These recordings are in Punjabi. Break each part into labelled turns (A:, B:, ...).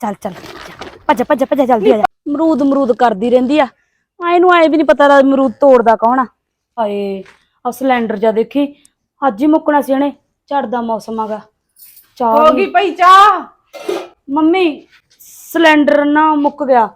A: ਚੱਲ ਚੱਲ ਭੱਜ ਭੱਜ ਭੱਜ ਜਲਦੀ ਆ ਜਾ। ਅਮਰੂਦ ਅਮਰੂਦ ਕਰਦੀ ਰਹਿੰਦੀ ਆ। ਆ ਇਹਨੂੰ ਆਏ ਵੀ ਨਹੀਂ ਪਤਾ ਦਾ ਅਮਰੂਦ ਤੋੜਦਾ ਕੌਣ ਆ। ਹਾਏ ਆ ਸਿਲੰਡਰ ਜਾ ਦੇਖੀ ਅੱਜ ਹੀ ਮੁੱਕਣਾ ਸੀ ਇਹਨੇ ਝੜਦਾ ਮੌਸਮ ਆਗਾ ਚਾਹ
B: ਹੋ ਗਈ ਭਾਈ ਚਾਹ।
A: ਮੰਮੀ ਸਿਲੰਡਰ ਨਾ ਮੁੱਕ ਗਿਆ।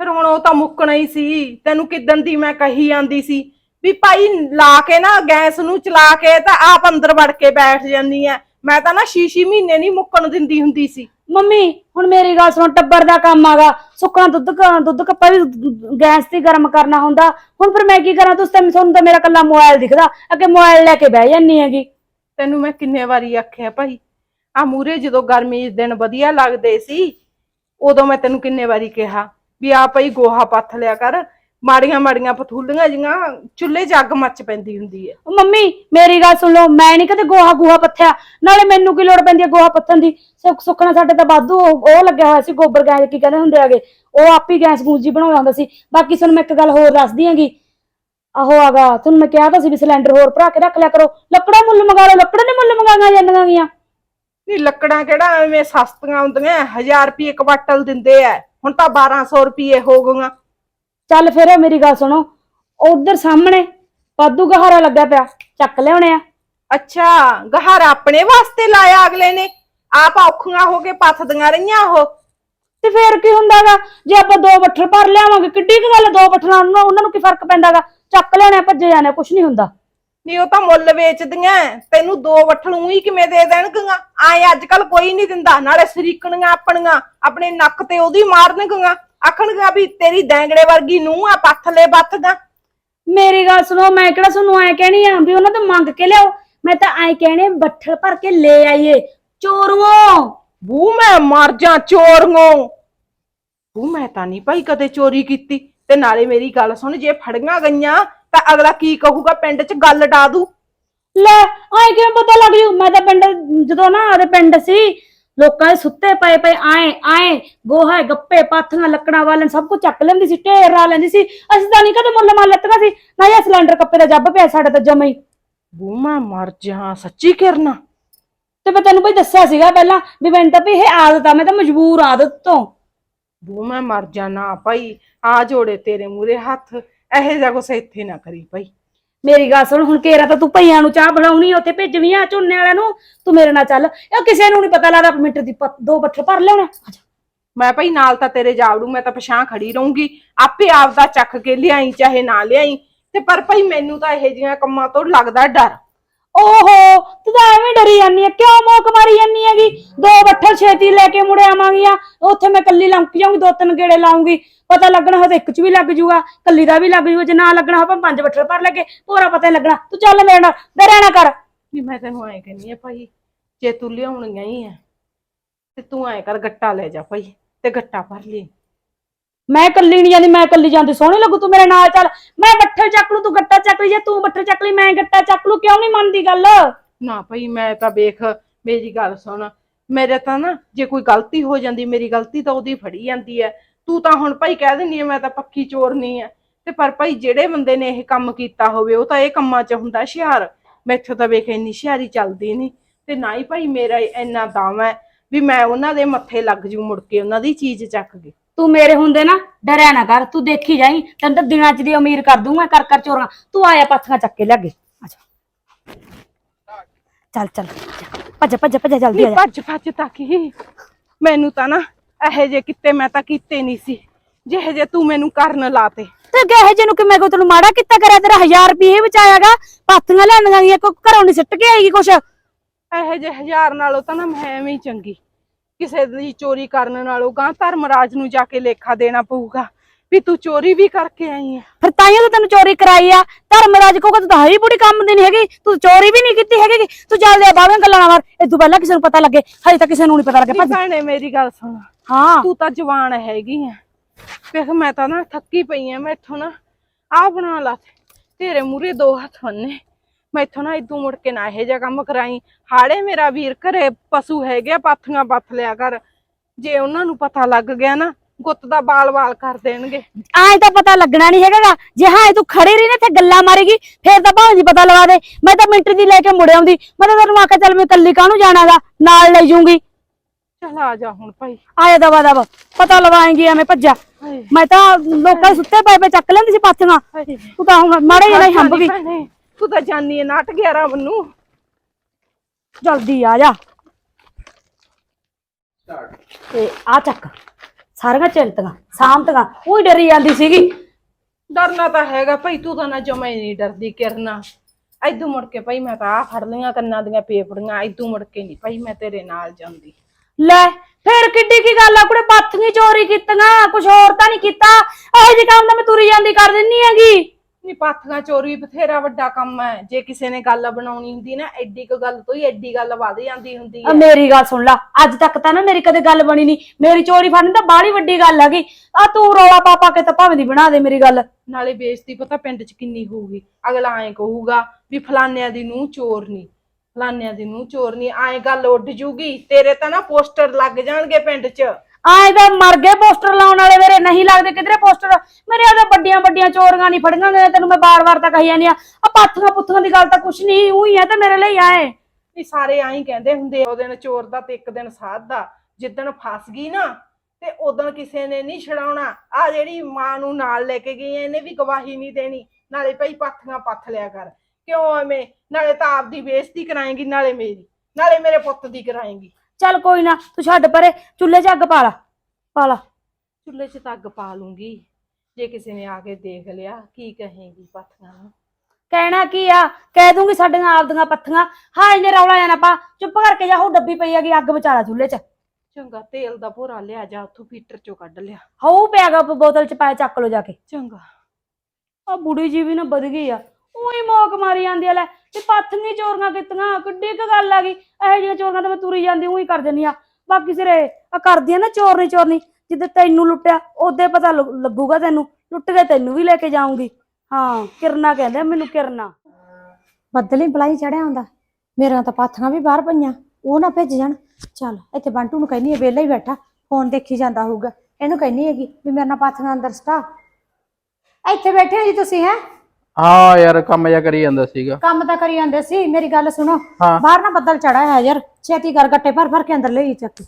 B: ਫਿਰ ਹੁਣ ਉਹ ਤਾਂ ਮੁੱਕਣਾ ਹੀ ਸੀ। ਤੈਨੂੰ ਕਿਦਣ ਦੀ ਮੈਂ ਕਹੀ ਜਾਂਦੀ ਸੀ ਵੀ ਭਾਈ ਲਾ ਕੇ ਨਾ ਗੈਸ ਨੂੰ ਚਲਾ ਕੇ ਤਾਂ ਆਪ ਅੰਦਰ ਵੜ ਕੇ ਬੈਠ ਜਾਂਦੀ ਐ। ਮੈਂ ਤਾਂ ਨਾ ਛੇ-ਛੇ ਮਹੀਨੇ ਨਹੀਂ ਮੁੱਕਣ ਦਿੰਦੀ ਹੁੰਦੀ ਸੀ।
A: ਮੰਮੀ ਹੁਣ ਮੇਰੀ ਗੱਲ ਸੁਣੋ ਟੱਬਰ ਦਾ ਕੰਮ ਆਗਾ। ਸੁੱਕਣਾ ਦੁੱਧ ਕ- ਦੁੱਧ ਕੱਪਾ ਵੀ ਗੈਸ ਤੇ ਗਰਮ ਕਰਨਾ ਹੁੰਦਾ। ਹੁਣ ਫਿਰ ਮੈਂ ਕੀ ਕਰਾਂ ਤੁਸੀਂ ਤਾਂ ਤੁਹਾਨੂੰ ਤਾਂ ਮੇਰਾ ਕੱਲਾ ਮੋਬਾਈਲ ਦਿਖਦਾ। ਅੱਗੇ ਮੋਬਾਈਲ ਲੈ ਕੇ ਬਹਿ ਜਾਂਦੀ ਹੈਗੀ।
B: ਤੈਨੂੰ ਮੈਂ ਕਿੰਨੇ ਵਾਰੀ ਆਖਿਆ ਭਾਈ ਆ ਮੂਰੇ ਜਦੋਂ ਗਰਮੀ ਦੇ ਦਿਨ ਵਧੀਆ ਲੱਗਦੇ ਸੀ ਉਦੋਂ ਮੈਂ ਤੈਨੂੰ ਕਿੰਨੇ ਵਾਰੀ ਕਿਹਾ ਵੀ ਆ ਭਾਈ ਗੋਹਾ ਪੱਥ ਲਿਆ ਕਰ ਮਾੜੀਆਂ ਮਾੜੀਆਂ ਪਥੂਲੀਆਂ ਜੀਆਂ ਚੁੱਲ੍ਹੇ 'ਚ ਅੱਗ ਮੱਚ ਪੈਂਦੀ ਹੁੰਦੀ ਐ
A: ਉਹ ਮੰਮੀ ਮੇਰੀ ਗੱਲ ਸੁਣ ਲਓ ਮੈਂ ਨਹੀਂ ਕਦੇ ਗੋਹਾ ਗੋਹਾ ਪੱਥਿਆ। ਨਾਲੇ ਮੈਨੂੰ ਕੀ ਲੋੜ ਪੈਂਦੀ ਹੈ ਗੋਹਾ ਪੱਥਣ ਦੀ? ਸੁੱਕ ਸੁੱਕਣਾ ਸਾਡੇ ਤਾਂ ਵਾਧੂ ਉਹ ਉਹ ਲੱਗਿਆ ਹੋਇਆ ਸੀ ਗੋਬਰ ਗੈਸ ਕੀ ਕਹਿੰਦੇ ਹੁੰਦੇ ਆਗੇ ਉਹ ਆਪ ਹੀ ਗੈਸ ਗੂੰਜੀ ਬਣਾਉਂਦਾ ਹੁੰਦਾ ਸੀ। ਬਾਕੀ ਤੁਹਾਨੂੰ ਮੈਂ ਇੱਕ ਗੱਲ ਹੋਰ ਦੱਸਦੀ ਆਂਗੀ ਆਹੋ ਆਗਾ ਤੁਹਾਨੂੰ ਮੈਂ ਕਿਹਾ ਤਾਂ ਸੀ ਵੀ ਸਿਲੰਡਰ ਹੋਰ ਭਰਾ ਕੇ ਰੱਖ ਲਿਆ ਕਰੋ। ਲੱਕੜਾਂ ਮੁੱਲ ਮੰਗਾ ਲਓ ਲੱਕੜਾਂ ਨੇ ਮੁੱਲ ਮੰਗਾਈਆਂ ਜਾਂਦੀਆਂ ਗੀਆਂ
B: ਨਹੀਂ ਲੱਕੜਾਂ ਕਿਹੜਾ ਐਵੇਂ ਸਸਤੀਆਂ ਹੁੰਦੀਆਂ? 1000 ਰੁਪਏ ਕਵਾਟਲ ਦਿੰਦੇ ਐ। ਹੁਣ ਤਾਂ 1200 ਰੁਪਏ ਹੋ ਗਈਆਂ।
A: ਚੱਲ ਫਿਰ ਮੇਰੀ ਗੱਲ ਸੁਣੋ ਉਧਰ ਸਾਹਮਣੇ ਵਾਧੂ ਗਹਾਰਾ ਲੱਗਾ ਪਿਆ ਚੱਕ ਲਿਆਉਣੇ ਆ।
B: ਅੱਛਾ ਗਹਾਰ ਆਪਣੇ ਵਾਸਤੇ ਲਾਇਆ ਅਗਲੇ ਨੇ। ਆਪ ਔਖੀਆਂ ਹੋ ਕੇ ਪੱਥਦੀਆਂ ਰਹੀਆਂ ਉਹ।
A: ਤੇ ਫੇਰ ਕੀ ਹੁੰਦਾਗਾ? ਜੇ ਆਪਾਂ ਦੋ ਬੱਠਲ ਭਰ ਲਿਆਵਾਂਗੇ ਕਿੱਡੀ ਕੁ ਗੱਲ ਦੋ ਬੱਠਲਾਂ ਨੂੰ ਉਹਨਾਂ ਨੂੰ ਕੀ ਫ਼ਰਕ ਪੈਂਦਾਗਾ? ਚੱਕ ਆ, ਭੱਜੇ ਜਾਣੇ ਕੁਝ ਨਹੀਂ ਹੁੰਦਾ।
B: ਨਹੀਂ ਉਹ ਤਾਂ ਮੁੱਲ ਵੇਚਦੀਆਂ। ਤੈਨੂੰ ਦੋ ਵੱਠਲੂ ਹੀ ਕਿਵੇਂ ਦੇ ਦੇਣਗੀਆਂ? ਆਏ ਅੱਜ ਕੱਲ ਕੋਈ ਨਹੀਂ ਦਿੰਦਾ ਨਾਲੇ ਸਰੀਕਣੀਆਂ ਆਪਣੀਆਂ ਆਪਣੇ ਨੱਕ ਤੇ ਉਹਦੀ ਮਾਰਨਗੀਆਂ। ਆਖਣਗੀਆਂ ਵੀ ਤੇਰੀ ਦੈਂਗੜੇ ਵਰਗੀ ਨੂੰ ਆ ਪੱਥ ਲੈ ਬੱਥਗਾ
A: ਮੇਰੀ ਗੱਲ ਸੁਣੋ ਮੈਂ ਕਿਹੜਾ ਤੁਹਾਨੂੰ ਐ ਕਹਿਣੀ ਆ ਵੀ ਉਹਨਾਂ ਤੋਂ ਮੰਗ ਕੇ ਲਿਆਓ। ਮੈਂ ਤਾਂ ਐ ਕਹਿਣੇ ਬੱਠਲ ਭਰ ਕੇ ਲੈ ਆਈਏ। ਚੋਰੂਓ!
B: ਬੂ ਮੈਂ ਮਰ ਜਾ ਚੋਰੀਆਂ ਬੂ ਮੈਂ ਤਾਂ ਨਹੀਂ ਭਾਈ ਕਦੇ ਚੋਰੀ ਕੀਤੀ। ਤੇ ਨਾਲੇ ਮੇਰੀ ਗੱਲ ਸੁਣ ਜੇ ਫੜੀਆਂ ਗਈਆਂ ਤਾਂ ਅਗਲਾ ਕੀ ਕਹੂਗਾ ਪਿੰਡ 'ਚ ਗੱਲ ਡਾ ਦੂ।
A: ਲੈ ਐ ਕਿਵੇਂ ਪਤਾ ਲੱਗ ਜੂ? ਮੈਂ ਤਾਂ ਪਿੰਡ ਜਦੋਂ ਨਾ ਆਦੇ ਪਿੰਡ ਸੀ ਲੋਕਾਂ ਦੇ ਸੁੱਤੇ ਪਏ ਪਏ ਆਏ ਆਏ ਗੋਹਾ ਗੱਪੇ ਪਾਥੀਆਂ ਲੱਕੜਾਂ ਵਾਲਨ ਸਭ ਕੁਝ ਚੱਕ ਲੈਂਦੀ ਸੀ ਢੇਰ ਲਾ ਲੈਂਦੀ ਸੀ। ਅਸੀਂ ਤਾਂ ਨਹੀਂ ਕਦੇ ਮੁੱਲ ਮਾਰ ਲੱਤੀਆਂ ਸੀ। ਨਾ ਇਹ ਸਿਲੰਡਰ ਕੱਪੇ ਦਾ ਜੱਬ ਪਿਆ ਸਾਡੇ ਤਾਂ ਜਮਈ
B: ਬੂ ਮੈਂ ਮਰ ਜਾ ਸੱਚੀ ਕਿਰਨਾ।
A: ਤੇ ਮੈਂ ਤੈਨੂੰ ਬਈ ਦੱਸਿਆ ਸੀਗਾ ਪਹਿਲਾਂ ਵੀ ਮੈਨੂੰ ਤਾਂ ਵੀ ਇਹ ਆਦਤ ਆ ਮੈਂ ਤਾਂ ਮਜਬੂਰ ਆਦਤ ਤੋਂ।
B: ਬੂ ਮੈਂ ਮਰ ਜਾਣਾ ਭਾਈ ਆ ਜੋੜੇ ਤੇਰੇ ਮੂਰੇ ਹੱਥ ਇਹੋ ਜਿਹਾ ਕੁਛ ਇੱਥੇ ਨਾ ਕਰੀ ਭਾਈ।
A: ਮੇਰੀ ਗੱਲ ਸੁਣ, ਹੁਣ ਕੇਰਾ ਤਾਂ ਤੂੰ ਭਈਆਂ ਨੂੰ ਚਾਹ ਬਣਾਉਣੀ, ਉੱਥੇ ਭੇਜਵੀਂ ਆ ਝੋਨੇ ਵਾਲਿਆਂ ਨੂੰ। ਤੂੰ ਮੇਰੇ ਨਾਲ ਚੱਲ। ਇਹ ਕਿਸੇ ਨੂੰ ਨਹੀਂ ਪਤਾ ਲੱਗਦਾ ਮਿੰਟ ਦੀ ਪ- ਦੋ ਬੱਠੇ ਭਰ ਲਿਆਉਣਾ ਆਜਾ
B: ਮੈਂ ਭਾਈ ਨਾਲ ਤਾਂ ਤੇਰੇ ਜਾਵੜੂ, ਮੈਂ ਤਾਂ ਪਛਾਂ ਖੜੀ ਰਹੂੰਗੀ। ਆਪੇ ਆਪਦਾ ਚੱਕ ਕੇ ਲਿਆਈ, ਚਾਹੇ ਨਾ ਲਿਆਈ। ਤੇ ਪਰ ਭਾਈ ਮੈਨੂੰ ਤਾਂ ਇਹੋ ਜਿਹੀਆਂ ਕੰਮਾਂ ਤੋਂ ਲੱਗਦਾ ਡਰ।
A: ਓਹੋ, ਤੂੰ ਤਾਂ ਐਵੇਂ ਡਰੀ ਜਾਂਦੀ ਆ, ਕਿਉਂ ਮੋਕ ਮਾਰੀ ਜਾਂਦੀ ਹੈਗੀ? ਦੋ ਬੱਠਲ ਛੇਤੀ ਲੈ ਕੇ ਮੁੜ ਆਵਾਂਗੀਆਂ, ਉੱਥੇ ਮੈਂ ਕੱਲੀ ਲੰਕ ਜਾਊਂਗੀ, ਦੋ ਤਿੰਨ ਗੇੜੇ ਲਾਉਂਗੀ ਪਤਾ ਲੱਗਣਾ ਹੋਵੇ ਇੱਕ ਚ ਵੀ ਲੱਗ ਜੂਗਾ ਕੱਲੀ ਦਾ ਵੀ ਲੱਗ ਜੂਗਾ, ਜੇ ਨਾ ਲੱਗਣਾ ਹੋਵੇ ਪੰਜ ਬੱਠਲ ਭਰ ਲੱਗੇ, ਪੂਰਾ ਪਤਾ ਨੀ ਲੱਗਣਾ। ਤੂੰ ਚੱਲ ਮੇਰੇ ਨਾਲ ਡਰਿਆ ਨਾ ਕਰ।
B: ਵੀ ਮੈਂ ਤੈਨੂੰ ਐਂ ਕਹਿੰਨੀ ਆ ਭਾਈ, ਜੇ ਤੂੰ ਲਿਆਉਣੀਆਂ ਹੀ ਆ, ਤੇ ਤੂੰ ਐਂ ਕਰ, ਗੱਟਾ ਲੈ ਜਾ ਭਾਈ, ਤੇ ਗੱਟਾ ਭਰ ਲਈ।
A: ਮੈਂ ਕੱਲੀ ਨਹੀਂ ਜਾਂਦੀ, ਮੈਂ ਕੱਲੀ ਜਾਂਦੀ, ਸੋਹਣੀ ਲੱਗੂ ਤੂੰ ਮੇਰੇ ਨਾਲ ਚੱਲ। ਮੈਂ ਬੱਠਲ ਚੱਕ ਲੂ, ਤੂੰ ਗੱਟਾ ਚੱਕ ਲਈ, ਜੇ ਤੂੰ ਬੱਠਲ ਚੱਕ ਲਈ, ਮੈਂ ਗੱਟਾ ਚੱਕ ਲੂ, ਕਿਉਂ ਨਹੀਂ ਮੰਨਦੀ ਗੱਲ?
B: ਨਾ ਭਾਈ, ਮੈਂ ਤਾਂ ਵੇਖ, ਮੇਰੀ ਗੱਲ ਸੁਣ। ਮੇਰੇ ਤਾਂ ਨਾ, ਜੇ ਕੋਈ ਗਲਤੀ ਹੋ ਜਾਂਦੀ, ਮੇਰੀ ਗਲਤੀ ਤਾਂ ਉਹਦੀ ਫੜੀ ਜਾਂਦੀ ਹੈ ਤੂੰ ਤਾਂ ਹੁਣ ਭਾਈ ਕਹਿ ਦਿੰਦੀ ਹੈ ਮੈਂ ਤਾਂ ਪੱਕੀ ਚੋਰ ਨਹੀਂ ਹੈ ਤੇ ਪਰ ਭਾਈ, ਜਿਹੜੇ ਬੰਦੇ ਨੇ ਇਹ ਕੰਮ ਕੀਤਾ ਹੋਵੇ, ਉਹ ਤਾਂ ਇਹ ਕੰਮਾਂ 'ਚ ਹੁੰਦਾ ਹੁਸ਼ਿਆਰ ਮੈਥੋਂ ਤਾਂ ਵੇਖ, ਇੰਨੀ ਹੁਸ਼ਿਆਰੀ ਚੱਲਦੀ ਨਹੀਂ ਤੇ ਨਾ ਹੀ ਭਾਈ, ਮੇਰਾ ਇੰਨਾ ਦਮ ਹੈ ਵੀ ਮੈਂ ਉਹਨਾਂ ਦੇ ਮੱਥੇ ਲੱਗ ਜੂ ਮੁੜ ਕੇ, ਉਹਨਾਂ ਦੀ ਚੀਜ਼ ਚੱਕ ਕੇ।
A: ਤੂੰ ਮੇਰੇ ਹੁੰਦੇ ਨਾ ਡਰਿਆ ਨਾ ਕਰ ਤੂੰ ਦੇਖੀ ਜਾਈ ਤੈਨੂੰ ਤਾਂ ਦਿਨਾਂ ਚ ਦੀ ਅਮੀਰ ਕਰ ਦੂੰ ਮੈਂ ਕਰ ਕਰ ਚੋਰਾਂ। ਤੂੰ ਆਇਆ ਪਾਥੀਆਂ ਚੱਕ ਕੇ ਲੱਗੇ ਅੱਛਾ ਚੱਲ ਚੱਲ ਭੱਜ ਭੱਜ ਭੱਜ ਜਲਦੀ ਆ
B: ਨਹੀਂ
A: ਜਾ।
B: ਭੱਜ ਭੱਜ ਤਾਂ ਕੀ। ਮੈਨੂੰ ਤਾਂ ਨਾ ਇਹੋ ਜੇ ਕਿਤੇ ਮੈਂ ਤਾਂ ਕੀਤੇ ਨਹੀਂ ਸੀ ਜਿਹੇ ਜੇ ਤੂੰ ਮੈਨੂੰ ਕਰਨ ਲਾਤੇ।
A: ਤੇ ਕਹੇ ਜੇ ਨੂੰ ਕਿ ਮੈਂ ਕੋ ਤੈਨੂੰ ਮਾੜਾ ਕੀਤਾ ਕਰਿਆ? ਤੇਰਾ 1000 ਰੁਪਏ ਬਚਾਇਆਗਾ ਪਾਥੀਆਂ ਲੈਣ ਗਈਆਂ ਕੋ ਘਰੋਂ ਨਹੀਂ ਸਿੱਟ ਕੇ ਆਏਗੀ ਕੁਛ।
B: ਇਹੋ ਜੇ ਹਜ਼ਾਰ ਨਾਲੋਂ ਤਾਂ ਨਾ ਮੈਂ ਐਵੇਂ ਹੀ ਚੰਗੀ। ਕਿਸੇ ਦੀ ਚੋਰੀ ਕਰਨ ਨਾਲੋਂ ਗਾਂ ਧਰਮਰਾਜ ਨੂੰ ਜਾ ਕੇ ਲੇਖਾ ਦੇਣਾ ਪਊਗਾ ਵੀ ਤੂੰ ਚੋਰੀ ਵੀ ਕਰਕੇ ਆਈ ਹੈ
A: ਫਿਰ ਤਾਈਓ ਤਾਂ ਤੈਨੂੰ ਚੋਰੀ ਕਰਾਈ ਆ। ਧਰਮਰਾਜ ਕੋ ਤੂੰ ਹੀ ਬੁੜੀ ਕੰਮ ਦੀ ਨਹੀਂ ਹੈਗੀ। ਤੂੰ ਚੋਰੀ ਵੀ ਨਹੀਂ ਕੀਤੀ ਹੈਗੀ। ਤੂੰ ਚੱਲ ਦੇ ਬਾਵੇਂ ਗੱਲਾਂ ਨਾ ਮਾਰ। ਇਹ ਤੋਂ ਪਹਿਲਾਂ ਕਿਸੇ ਨੂੰ ਪਤਾ ਲੱਗੇ ਹਜੇ ਤਾਂ ਕਿਸੇ ਨੂੰ ਨਹੀਂ ਪਤਾ ਲੱਗੇ। ਭੱਜ
B: ਭੈਣੇ ਮੇਰੀ ਗੱਲ ਸੁਣ।
A: ਹਾਂ।
B: ਤੂੰ ਤਾਂ ਜਵਾਨ ਹੈਗੀ ਆ ਵੇਖ ਮੈਂ ਤਾਂ ਨਾ ਥੱਕੀ ਪਈ ਆ ਮੈਥੋਂ ਨਾ ਆਹ ਬਣਾ ਲਾ ਤੇਰੇ ਮੂਰੇ ਦੋ ਹੱਥ ਬੰਨੇ। ਮੈਥੋਂ ਨਾ ਇਦੋਂ ਮੁੜ ਕੇ ਨਾ ਇਹੋ ਜਿਹਾ ਕੰਮ ਕਰਾਈ। ਹਾੜੇ ਮੇਰਾ ਵੀਰ ਘਰੇ ਪਸ਼ੂ ਹੈਗੇ ਆ, ਪਾਥੀਆਂ ਪੱਥ ਲਿਆ ਕਰ। ਜੇ ਉਹਨਾਂ ਨੂੰ ਪਤਾ ਲੱਗ ਗਿਆ ਨਾ ਗੁੱਤ ਦਾ ਬਾਲ-ਬਾਲ ਕਰ ਦੇਣਗੇ।
A: ਐਂ ਤਾਂ ਪਤਾ ਲੱਗਣਾ ਨਹੀਂ ਹੈਗਾ ਗਾ। ਜੇ ਹਾਂ ਤੂੰ ਖੜੀ ਰਹੀ ਨਾ ਤੇ ਗੱਲਾਂ ਮਾਰੇਗੀ ਫੇਰ ਤਾਂ ਭਾਵੇਂ ਜੀ ਪਤਾ ਲਵਾ ਦੇ। ਮੈਂ ਤਾਂ ਮਿੰਟ ਦੀ ਲੈ ਕੇ ਮੁੜ ਆਉਂਦੀ। ਮੈਂ ਤਾਂ ਤੈਨੂੰ ਆਖਿਆ ਚੱਲ ਮੈਂ ਇਕੱਲੀ ਕਾਹਨੂੰ ਜਾਣਾਗਾ? ਨਾਲ ਲੈ ਜੂੰਗੀ
B: ਚੱਲ ਆ ਜਾ ਹੁਣ ਭਾਈ।
A: ਆਏ ਦਵਾ ਦਵਾ ਪਤਾ ਲਵਾਏਂਗੀ ਐਵੇਂ ਭੱਜਾ।
B: ਹਾਏ।
A: ਮੈਂ ਤਾਂ ਲੋਕਾਂ ਦੇ ਸੁੱਤੇ ਪਏ ਪਏ ਚੱਕ ਲੈਂਦੀ ਸੀ ਪਾਥੀਆਂ।
B: ਹਾਏ।
A: ਤੂੰ ਤਾਂ ਹੁਣ ਮਾੜੇ ਜਿਹੇ ਨਾਲ ਹੀ ਹੰਬ ਗਈ।
B: ਭੈਣੇ, ਤੂੰ ਤਾਂ ਜਾਨੀ ਹੈ ਨਾਟ 11 ਮੈਨੂੰ
A: ਜਲਦੀ ਆ ਜਾ। ਤੇ ਆ ਚੱਕ। ਸਾਰੀਆਂ ਚਿੰਤੀਆਂ ਸਾਂਭਤੀਆਂ ਉਹੀ ਡਰੀ ਜਾਂਦੀ ਸੀਗੀ।
B: ਡਰਨਾ ਤਾਂ ਹੈਗਾ ਭਾਈ ਤੂੰ ਤਾਂ ਨਾ ਜਮਾ ਹੀ ਨਹੀਂ ਡਰਦੀ ਕਿਰਨਾ। ਐਦੂ ਮੁੜ ਕੇ ਭਾਈ ਮੈਂ ਤਾਂ ਆ ਫੜ ਲਈਆਂ ਕੰਨਾਂ ਦੀਆਂ ਪੇਪੜੀਆਂ ਐਦੂ ਮੁੜ ਕੇ ਨਹੀਂ ਭਾਈ ਮੈਂ ਤੇਰੇ ਨਾਲ ਜਾਂਦੀ।
A: ਲੈ ਫੇਰ ਕਿੱਡੀ ਕੀ ਗੱਲ ਆ? ਕੁੜੇ ਪਾਥੀਆਂ ਚੋਰੀ ਕੀਤੀਆਂ ਕੁਝ ਹੋਰ ਤਾਂ ਨਹੀਂ ਕੀਤਾ। ਇਹੋ ਜਿਹੇ ਕੰਮ ਤਾਂ ਮੈਂ ਤੁਰੀ ਜਾਂਦੀ ਕਰ ਦਿੰਨੀ ਹੈਗੀ।
B: ਨੀ ਪਾਥੀਆਂ ਚੋਰੀ ਬਥੇਰਾ ਵੱਡਾ ਕੰਮ ਹੈ। ਜੇ ਕਿਸੇ ਨੇ ਗੱਲ ਬਣਾਉਣੀ ਹੁੰਦੀ ਨਾ ਐਡੀ ਕੁ ਗੱਲ ਤੋਂ ਹੀ ਐਡੀ ਗੱਲ ਵੱਧ ਜਾਂਦੀ ਹੁੰਦੀ
A: ਆ
B: ਹੈ।
A: ਮੇਰੀ ਗੱਲ ਸੁਣ ਲਾ ਅੱਜ ਤੱਕ ਤਾਂ ਨਾ ਮੇਰੀ ਕਦੇ ਗੱਲ ਬਣੀ ਨਹੀਂ। ਮੇਰੀ ਚੋਰੀ ਫੜਨ ਤਾਂ ਬਾਹਲੀ ਵੱਡੀ ਗੱਲ ਹੈਗੀ। ਆ ਤੂੰ ਰੌਲਾ ਪਾ ਪਾ ਕੇ ਤਾਂ ਭਾਵੇਂ ਦੀ ਬਣਾ ਦੇ ਮੇਰੀ ਗੱਲ।
B: ਨਾਲੇ ਬੇਇੱਜ਼ਤੀ ਪਤਾ ਪਿੰਡ 'ਚ ਕਿੰਨੀ ਹੋਊਗੀ। ਅਗਲਾ ਐਂ ਕਹੂਗਾ ਵੀ ਫਲਾਨਿਆਂ ਦੀ ਨੂੰ ਚੋਰ ਨਹੀਂ ਫਲਾਨਿਆਂ ਦੀ ਨੂੰ ਚੋਰ ਨਹੀਂ ਐਂ ਗੱਲ ਉੱਡ ਜੂਗੀ ਤੇਰੇ ਤਾਂ ਨਾ ਪੋਸਟਰ ਲੱਗ ਜਾਣਗੇ ਪਿੰਡ 'ਚ।
A: ਆਏ ਤਾਂ ਮਰ ਗਏ ਪੋਸਟਰ ਲਾਉਣ ਵਾਲੇ ਮੇਰੇ ਨਹੀਂ ਲੱਗਦੇ ਕਿਧਰੇ ਪੋਸਟਰ। ਮੇਰੇ ਆ ਵੱਡੀਆਂ ਵੱਡੀਆਂ ਚੋਰੀਆਂ ਨਹੀਂ ਫੜੀਆਂ ਤੈਨੂੰ ਮੈਂ ਬਾਰ-ਬਾਰ ਤਾਂ ਕਹੀ ਜਾਂਦੀ ਆ। ਆ ਪਾਥੀਆਂ ਪੁੱਥੀਆਂ ਦੀ ਗੱਲ ਤਾਂ ਕੁਛ ਨਹੀਂ ਉਹੀ ਹੈ ਤਾਂ ਮੇਰੇ ਲਈ ਆਏ।
B: ਵੀ ਸਾਰੇ ਐਂ ਕਹਿੰਦੇ ਹੁੰਦੇ ਉਹ ਦਿਨ ਚੋਰ ਦਾ ਤੇ ਇੱਕ ਦਿਨ ਸਾਧ ਦਾ। ਜਿੱਦਣ ਫਸ ਗਈ ਨਾ ਤੇ ਉਦੋਂ ਕਿਸੇ ਨੇ ਨਹੀਂ ਛਡਾਉਣਾ। ਆ ਜਿਹੜੀ ਮਾਂ ਨੂੰ ਨਾਲ ਲੈ ਕੇ ਗਈ ਐ, ਇਹਨੇ ਵੀ ਗਵਾਹੀ ਨਹੀਂ ਦੇਣੀ। ਨਾਲੇ ਭਾਈ ਪਾਥੀਆਂ ਪੱਥ ਲਿਆ ਕਰ। ਕਿਉਂ ਐਵੇਂ? ਨਾਲੇ ਤਾਂ ਆਪਦੀ ਬੇਇੱਜ਼ਤੀ ਕਰਾਏਗੀ ਨਾਲੇ ਮੇਰੀ। ਨਾਲੇ ਮੇਰੇ ਪੁੱਤ ਦੀ ਕਰਾਏਗੀ।
A: ਚੱਲ ਕੋਈ ਨਾ ਤੂੰ ਛੱਡ ਪਰੇ ਚੁੱਲ੍ਹੇ 'ਚ ਅੱਗ ਪਾ ਲਾ ਪਾ ਲਾ।
B: ਚੁੱਲ੍ਹੇ 'ਚ ਤਾਂ ਅੱਗ ਪਾ ਲੂੰਗੀ ਜੇ ਕਿਸੇ ਨੇ ਆ ਕੇ ਦੇਖ ਲਿਆ ਕੀ ਕਹੇਗੀ ਪਾਥੀਆਂ ਨੂੰ?
A: ਕਹਿਣਾ ਕੀ ਆ? ਕਹਿ ਦੂੰਗੀ ਸਾਡੀਆਂ ਆਪਦੀਆਂ ਪੱਥੀਆਂ ਹਾਂ ਇਹਨੇ ਰੌਲਾ ਜਾਣਾ ਪਾ ਚੁੱਪ ਕਰਕੇ ਜਾ ਉਹ ਡੱਬੀ ਪਈ ਹੈਗੀ ਅੱਗ ਬਚਾ ਲਾ ਚੁੱਲ੍ਹੇ 'ਚ।
B: ਚੰਗਾ ਤੇਲ ਦਾ ਭੋਰਾ ਲਿਆ ਜਾ ਉੱਥੋਂ ਫੀਟਰ 'ਚੋਂ ਕੱਢ ਲਿਆ।
A: ਹਉ ਪਿਆਗਾ ਬੋਤਲ 'ਚ ਪਾਇਆ ਚੱਕ ਲੋ ਜਾ ਕੇ।
B: ਚੰਗਾ।
A: ਆ ਬੁੜੀ ਜੀ ਵੀ ਨਾ ਵਧ ਗਈ ਆ। ਉਹੀ ਮੋਕ ਮਾਰੀ ਜਾਂਦੀ ਆ, ਲੈ, ਤੇ ਪਾਥੀਆਂ ਚੋਰੀਆਂ ਕੀਤੀਆਂ, ਕਿੱਡੀ ਕੁ ਗੱਲ ਆ ਗਈ। ਇਹੋ ਜਿਹੀਆਂ ਚੋਰੀਆਂ ਤਾਂ ਮੈਂ ਤੁਰੀ ਜਾਂਦੀ, ਉਹੀ ਕਰ ਦਿੰਦੀ ਆ। ਬਾਕੀ ਸਿਰੇ ਆ ਕਰਦੀ ਆ ਨਾ ਚੋਰਨੀ ਚੋਰਨੀ, ਜਿੱਦੇ ਤੈਨੂੰ ਲੁੱਟਿਆ, ਉਹਦੇ ਪਤਾ ਲੱਗ- ਲੱਗੂਗਾ ਤੈਨੂੰ, ਲੁੱਟ ਕੇ ਤੈਨੂੰ ਵੀ ਲੈ ਕੇ ਜਾਊਂਗੀ। ਹਾਂ, ਕਿਰਨਾ ਕਹਿੰਦੇ ਆ ਮੈਨੂੰ ਕਿਰਨਾ।
C: ਬੱਦਲ ਹੀ ਬਲਾਈ ਚੜਿਆ ਹੁੰਦਾ। ਮੇਰੀਆਂ ਤਾਂ ਪਾਥੀਆਂ ਵੀ ਬਾਹਰ ਪਈਆਂ, ਉਹ ਨਾ ਭੇਜ ਜਾਣ। ਚੱਲ, ਇੱਥੇ ਬੰਟੂ ਨੂੰ ਕਹਿੰਦੀ ਹੈ ਵਿਹਲਾ ਹੀ ਬੈਠਾ, ਫੋਨ ਦੇਖੀ ਜਾਂਦਾ ਹੋਊਗਾ। ਇਹਨੂੰ ਕਹਿੰਦੀ ਹੈਗੀ ਵੀ ਮੇਰੇ ਨਾਲ ਪਾਥੀਆਂ ਅੰਦਰ ਸਟਾ। ਇੱਥੇ ਬੈਠੇ ਹੋ ਜੀ ਤੁਸੀਂ, ਹੈ?
D: ਹਾਂ ਯਾਰ ਕੰਮ ਜਿਹਾ ਕਰੀ ਜਾਂਦਾ ਸੀਗਾ।
C: ਕੰਮ ਤਾਂ ਕਰੀ ਜਾਂਦੇ ਸੀ ਮੇਰੀ ਗੱਲ ਸੁਣੋ।
D: ਹਾਂ।
C: ਬਾਹਰ ਨਾ ਬੱਦਲ ਚੜਾ ਹੈ ਯਾਰ ਛੇਤੀ ਕਰ ਗੱਟੇ ਭਰ ਭਰ ਕੇ ਅੰਦਰ ਲਈ ਚੱਕ।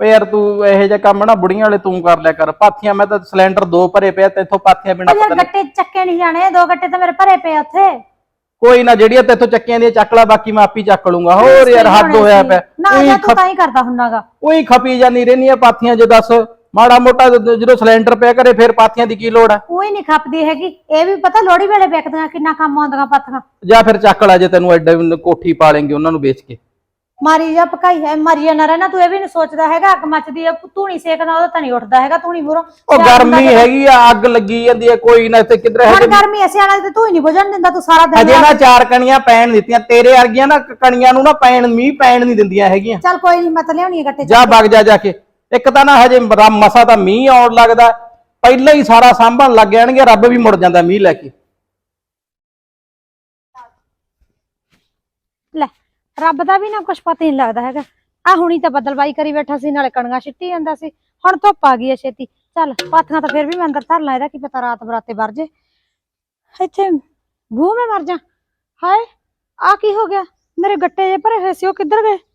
D: ਓ ਯਾਰ ਤੂੰ ਇਹੋ ਜਿਹਾ ਕੰਮ ਨਾ ਬੁੜੀਆਂ ਵਾਲੇ ਤੂੰ ਕਰ ਲਿਆ ਕਰ। ਪਾਥੀਆਂ ਮੈਂ ਤਾਂ ਸਿਲੰਡਰ ਦੋ ਭਰੇ ਪਿਆ ਤੇਥੋਂ ਪਾਥੀਆਂ ਬਿਨਾ
C: ਯਾਰ
D: ਪਤਾ ਨਹੀਂ
C: ਗੱਟੇ ਚੱਕੇ ਨਹੀਂ ਜਾਣੇ ਦੋ ਗੱਟੇ ਤਾਂ ਮੇਰੇ ਭਰੇ ਪਏ ਆ ਉੱਥੇ।
D: ਕੋਈ ਨਾ ਜਿਹੜੀਆਂ ਤੇਥੋਂ ਚੱਕੀਆਂ ਦੀਆਂ ਚੱਕ ਲੈ ਬਾਕੀ ਮੈਂ ਆਪੀ ਚੱਕ ਲੂੰਗਾ। ਹੋਰ ਯਾਰ ਹੱਦ ਹੋਇਆ ਪਿਆ।
C: ਨਾ
D: ਉਹੀ
C: ਜਾਂ ਤੂੰ
D: ਖਪ-
C: ਤਾਂ ਹੀ ਕਰਦਾ ਹੁੰਨਾਗਾ
D: ਉਹੀ ਖਪੀ ਜਾਂਦੀ ਰਹਿੰਦੀ ਆ ਪਾਥੀਆਂ ਜੇ ਦੱਸ ਮਾੜਾ ਮੋਟਾ ਜਦੋਂ ਜਦੋਂ ਸਿਲੰਡਰ ਪਿਆ ਕਰੇ ਫਿਰ ਪਾਥੀਆਂ ਦੀ ਕੀ ਲੋੜ ਆ?
C: ਉਹ ਹੀ ਨਹੀਂ ਖਪਦੀ ਹੈਗੀ। ਇਹ ਵੀ ਪਤਾ ਲੋੜੀ ਵੇਲੇ ਵਿਕਦੀਆਂ ਕਿੰਨਾ ਕੰਮ ਆਉਂਦੀਆਂ ਪਾਥੀਆਂ।
D: ਜਾਂ ਫਿਰ ਚੱਕ ਲੈ ਜੇ ਤੈਨੂੰ ਐਡਾ ਵੀ ਕੋਠੀ ਪਾ ਲੇਂਗੇ ਉਹਨਾਂ ਨੂੰ ਵੇਚ ਕੇ।
C: ਮਾਰੀ ਜਾ ਪਕਾਈ ਹੈ ਮਰੀ ਜਾ ਨਾ ਰਹਿਣਾ ਤੂੰ ਇਹ ਵੀ ਨਹੀਂ ਸੋਚਦਾ ਹੈਗਾ ਅੱਗ ਮੱਚਦੀ ਹੈ ਧੂਣੀ ਸੇਕਦਾ ਉਹਦਾ ਤਾਂ ਨਹੀਂ ਉੱਠਦਾ ਹੈਗਾ ਧੂਣੀ ਮੂਰੋਂ
D: ਉਹ ਗਰਮੀ ਹੈਗੀ ਆ ਅੱਗ ਲੱਗੀ ਜਾਂਦੀ ਆ ਕੋਈ ਨਾ ਇੱਥੇ ਕਿਧਰੇ
C: ਹੁਣ
D: ਹਜੇ
C: ਗਰਮੀ ਐਸੇ ਆਣਾ ਤੇ ਤੂੰ ਹੀ ਨਹੀਂ ਬੁਝਣ ਦਿੰਦਾ ਤੂੰ ਸਾਰਾ ਦਿਨ
D: ਹਜੇ ਨਾ ਚਾਰ ਕਣੀਆਂ ਪੈਣ ਦਿੱਤੀਆਂ ਤੇਰੇ ਵਰਗੀਆਂ ਨਾ ਕ- ਕਣੀਆਂ ਨੂੰ ਨਾ ਪੈਣ ਮੀਂਹ ਪੈਣ ਨਹੀਂ ਦਿੰਦੀਆਂ ਹੈਗੀਆਂ।
C: ਚੱਲ ਕੋਈ ਨਹੀਂ ਮੈਂ ਤਾਂ ਲਿਆਉਣੀ ਹੈ ਗੱਟੇ ਚ
D: ਜਾ ਵਗ ਜਾ ਜਾ ਕੇ। ਇੱਕ ਤਾਂ ਨਾ ਹਜੇ ਰ- ਮਸਾ ਤਾਂ ਮੀਂਹ ਆਉਣ ਲੱਗਦਾ ਪਹਿਲਾਂ ਹੀ ਸਾਰਾ ਸਾਂਭਣ ਲੱਗ ਜਾਣਗੇ, ਰੱਬ ਵੀ ਮੁੜ ਜਾਂਦਾ ਮੀਂਹ ਲੈ ਕੇ।
C: ਲੈ, ਰੱਬ ਦਾ ਵੀ ਨਾ ਕੁਝ ਪਤਾ ਨਹੀਂ ਲੱਗਦਾ ਹੈਗਾ। ਆ ਹੁਣੀ ਤਾਂ ਬਦਲਵਾਈ ਕਰੀ ਬੈਠਾ ਸੀ, ਨਾਲੇ ਕਣੀਆਂ ਛਿੱਟੀ ਜਾਂਦਾ ਸੀ। ਹੁਣ ਧੁੱਪ ਆ ਗਈ ਹੈ ਛੇਤੀ। ਚੱਲ, ਪਾਥੀਆਂ ਤਾਂ ਫਿਰ ਵੀ ਮੈਂ ਅੰਦਰ ਧਰ ਲਾਂ, ਇਹਦਾ ਕੀ ਪਤਾ ਰਾਤ ਬਰਾਤੇ ਵਰ ਜੇ। ਇੱਥੇ ਬੂ ਮੈਂ ਮਰ ਜਾ। ਹਾਏ ਆ ਕੀ ਹੋ ਗਿਆ? ਮੇਰੇ ਗੱਟੇ ਜੇ ਭਰੇ ਹੋਏ ਸੀ, ਉਹ ਕਿੱਧਰ ਗਏ?